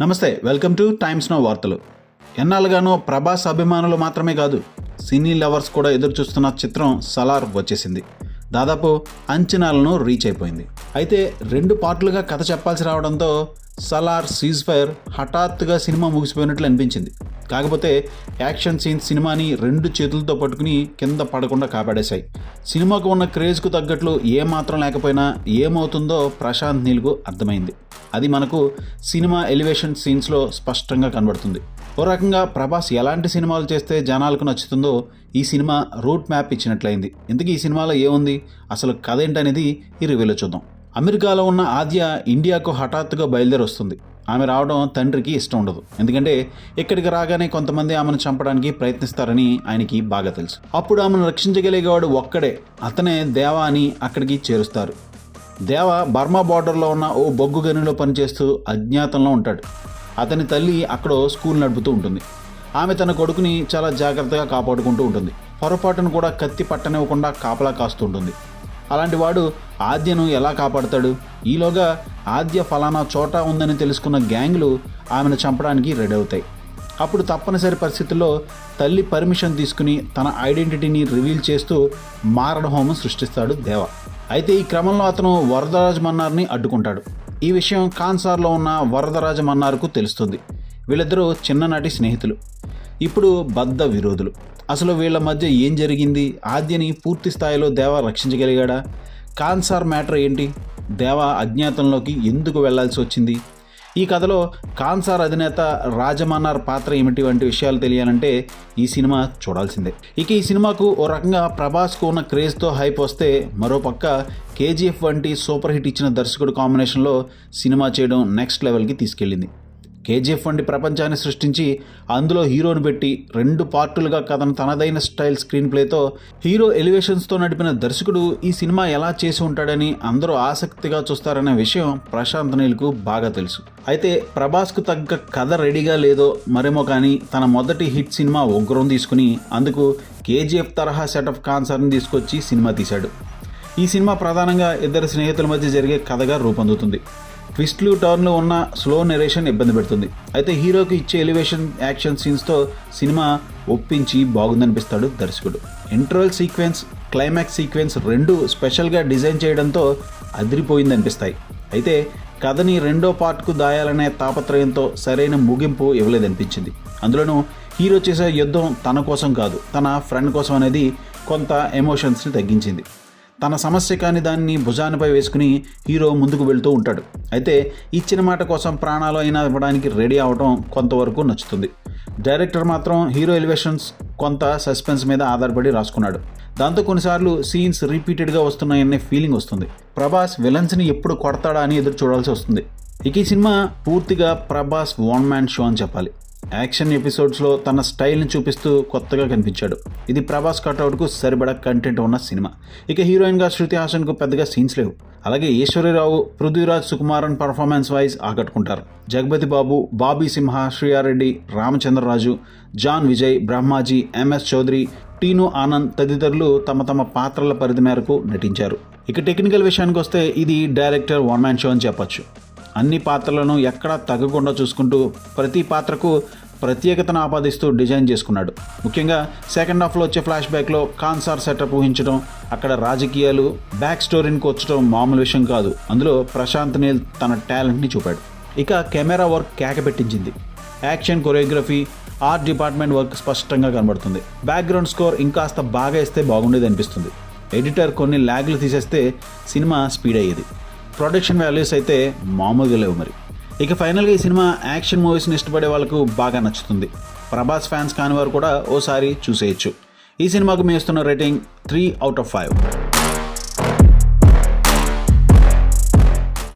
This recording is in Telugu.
నమస్తే వెల్కమ్ టు టైమ్స్ నో వార్తలు. ఎన్నాళ్ళుగానో ప్రభాస్ అభిమానులు మాత్రమే కాదు సినీ లవర్స్ కూడా ఎదురు చూస్తున్న చిత్రం సలార్ వచ్చేసింది. దాదాపు అంచనాలను రీచ్ అయిపోయింది. అయితే రెండు పార్ట్లుగా కథ చెప్పాల్సి రావడంతో సలార్ సీజ్ ఫైర్ హఠాత్తుగా సినిమా ముగిసిపోయినట్లు అనిపించింది. కాకపోతే యాక్షన్ సీన్స్ సినిమాని రెండు చేతులతో పట్టుకుని కింద పడకుండా కాపాడేశాయి. సినిమాకు ఉన్న క్రేజ్కు తగ్గట్లు ఏ మాత్రం లేకపోయినా ఏమవుతుందో ప్రశాంత్ నీల్కు అర్థమైంది. అది మనకు సినిమా ఎలివేషన్ సీన్స్లో స్పష్టంగా కనబడుతుంది. ఓ రకంగా ప్రభాస్ ఎలాంటి సినిమాలు చేస్తే జనాలకు నచ్చుతుందో ఈ సినిమా రూట్ మ్యాప్ ఇచ్చినట్లయింది. ఎందుకు ఈ సినిమాలో ఏముంది? అసలు కథ ఏంటనేది ఈ రివ్యూలో చూద్దాం. అమెరికాలో ఉన్న ఆద్య ఇండియాకు హఠాత్తుగా బయలుదేరి వస్తుంది ఆమె రావడం తండ్రికి ఇష్టం ఉండదు. ఎందుకంటే ఇక్కడికి రాగానే కొంతమంది ఆమెను చంపడానికి ప్రయత్నిస్తారని ఆయనకి బాగా తెలుసు. అప్పుడు ఆమెను రక్షించగలిగేవాడు ఒక్కడే. అతనే దేవా అని అక్కడికి చేరుస్తారు. దేవ బర్మా బార్డర్లో ఉన్న ఓ బొగ్గు గనిలో పనిచేస్తూ అజ్ఞాతంలో ఉంటాడు. అతని తల్లి అక్కడ స్కూల్ నడుపుతూ ఉంటుంది. ఆమె తన కొడుకుని చాలా జాగ్రత్తగా కాపాడుకుంటూ ఉంటుంది. పొరపాటును కూడా కత్తి పట్టనివ్వకుండా కాపలా కాస్తూ ఉంటుంది. అలాంటి వాడు ఆద్యను ఎలా కాపాడతాడు? ఈలోగా ఆద్య ఫలానా చోట ఉందని తెలుసుకున్న గ్యాంగ్లు ఆమెను చంపడానికి రెడీ అవుతాయి. అప్పుడు తప్పనిసరి పరిస్థితుల్లో తల్లి పర్మిషన్ తీసుకుని తన ఐడెంటిటీని రివీల్ చేస్తూ మారణ హోమం సృష్టిస్తాడు దేవ. అయితే ఈ క్రమంలో అతను వరదరాజ మన్నార్ని అడ్డుకుంటాడు. ఈ విషయం కాన్సార్లో ఉన్న వరదరాజ మన్నార్కు తెలుస్తుంది. వీళ్ళిద్దరూ చిన్ననాటి స్నేహితులు. ఇప్పుడు బద్ద విరోధులు. అసలు వీళ్ళ మధ్య ఏం జరిగింది? ఆద్యని పూర్తి స్థాయిలో దేవ రక్షించగలిగాడా? కాన్సార్ మ్యాటర్ ఏంటి? దేవ అజ్ఞాతంలోకి ఎందుకు వెళ్ళాల్సి వచ్చింది? ఈ కథలో కాన్సార్ అధినేత రాజమన్నార్ పాత్ర ఏమిటి వంటి విషయాలు తెలియాలంటే ఈ సినిమా చూడాల్సిందే. ఇక ఈ సినిమాకు ఓ రకంగా ప్రభాస్కు ఉన్న క్రేజ్తో హైప్ వస్తే మరోపక్క కేజీఎఫ్ వంటి సూపర్ హిట్ ఇచ్చిన దర్శకుడు కాంబినేషన్లో సినిమా చేయడం నెక్స్ట్ లెవెల్కి తీసుకెళ్ళింది. కేజీఎఫ్ వంటి ప్రపంచాన్ని సృష్టించి అందులో హీరోను పెట్టి రెండు పార్టులుగా కథను తనదైన స్టైల్ స్క్రీన్ ప్లేతో హీరో ఎలివేషన్స్తో నడిపిన దర్శకుడు ఈ సినిమా ఎలా చేసి ఉంటాడని అందరూ ఆసక్తిగా చూస్తారనే విషయం ప్రశాంత్ నీల్కు బాగా తెలుసు. అయితే ప్రభాస్కు తగ్గ కథ రెడీగా లేదో మరేమో కానీ తన మొదటి హిట్ సినిమా ఉగ్రం తీసుకుని అందుకు కేజీఎఫ్ తరహా సెటప్ కాన్సర్ని తీసుకొచ్చి సినిమా తీశాడు. ఈ సినిమా ప్రధానంగా ఇద్దరు స్నేహితుల మధ్య జరిగే కథగా రూపొందుతుంది. ట్విస్ట్లు టర్న్లు ఉన్న స్లో నెరేషన్ ఇబ్బంది పెడుతుంది. అయితే హీరోకి ఇచ్చే ఎలివేషన్ యాక్షన్ సీన్స్తో సినిమా ఒప్పించి బాగుందనిపిస్తాడు దర్శకుడు. ఇంటర్వెల్ సీక్వెన్స్ క్లైమాక్స్ సీక్వెన్స్ రెండు స్పెషల్గా డిజైన్ చేయడంతో అదిరిపోయింది అనిపిస్తాయి అయితే కథని రెండో పార్ట్కు దాయాలనే తాపత్రయంతో సరైన ముగింపు ఇవ్వలేదనిపించింది. అందులోనూ హీరో చేసే యుద్ధం తన కోసం కాదు తన ఫ్రెండ్ కోసం అనేది కొంత ఎమోషన్స్ని తగ్గించింది. తన సమస్య కాని దాన్ని భుజానిపై వేసుకుని హీరో ముందుకు వెళ్తూ ఉంటాడు. అయితే ఇచ్చిన మాట కోసం ప్రాణాలు అయినా ఇవ్వడానికి రెడీ అవడం కొంతవరకు నచ్చుతుంది. డైరెక్టర్ మాత్రం హీరో ఎలివేషన్స్ కొంత సస్పెన్స్ మీద ఆధారపడి రాసుకున్నాడు. దాంతో కొన్నిసార్లు సీన్స్ రిపీటెడ్గా వస్తున్నాయనే ఫీలింగ్ వస్తుంది. ప్రభాస్ విలన్స్ని ఎప్పుడు కొడతాడా అని ఎదురు చూడాల్సి వస్తుంది. ఇక ఈ సినిమా పూర్తిగా ప్రభాస్ వన్ మ్యాన్ షో అని చెప్పాలి. యాక్షన్ ఎపిసోడ్స్లో తన స్టైల్ని చూపిస్తూ కొత్తగా కనిపించాడు. ఇది ప్రభాస్ కట్అవుట్కు సరిపడా కంటెంట్ ఉన్న సినిమా. ఇక హీరోయిన్గా శృతి హాసన్కు పెద్దగా సీన్స్ లేవు. అలాగే Eswari Rao Prithviraj Sukumaran performance wise ఆకట్టుకుంటారు. Jagapathi Babu Bobby Simha Shriya Reddy Ramachandra Raju John Vijay Brahmaji M S Chowdary Tinu Anand తదితరులు తమ తమ పాత్రల పరిధి మేరకు నటించారు. ఇక టెక్నికల్ విషయానికి వస్తే ఇది డైరెక్టర్ వన్ మ్యాన్ షో అని చెప్పొచ్చు. అన్ని పాత్రలను ఎక్కడా తగ్గకుండా చూసుకుంటూ ప్రతి పాత్రకు ప్రత్యేకతను ఆపాదిస్తూ డిజైన్ చేసుకున్నాడు. ముఖ్యంగా సెకండ్ హాఫ్లో వచ్చే ఫ్లాష్ బ్యాక్లో కాన్సార్ సెటప్ ఊహించడం అక్కడ రాజకీయాలు బ్యాక్ స్టోరీని కూర్చడం మామూలు విషయం కాదు. అందులో ప్రశాంత్ నీల్ తన టాలెంట్ని చూపాడు. ఇక camera work కేకపెట్టించింది. Action choreography art department work స్పష్టంగా కనబడుతుంది. బ్యాక్గ్రౌండ్ స్కోర్ ఇంకాస్త బాగా ఇస్తే బాగుండేది అనిపిస్తుంది. ఎడిటర్ కొన్ని ల్యాగ్లు తీసేస్తే సినిమా స్పీడ్ అయ్యేది. ప్రొడక్షన్ వాల్యూస్ అయితే మామూలుగా లేవు మరి. ఇక ఫైనల్గా ఈ సినిమా యాక్షన్ మూవీస్ని ఇష్టపడే వాళ్ళకు బాగా నచ్చుతుంది. ప్రభాస్ ఫ్యాన్స్ కాని వారు కూడా ఓసారి చూసేయచ్చు. ఈ సినిమాకు మేము ఇస్తున్న rating three out of five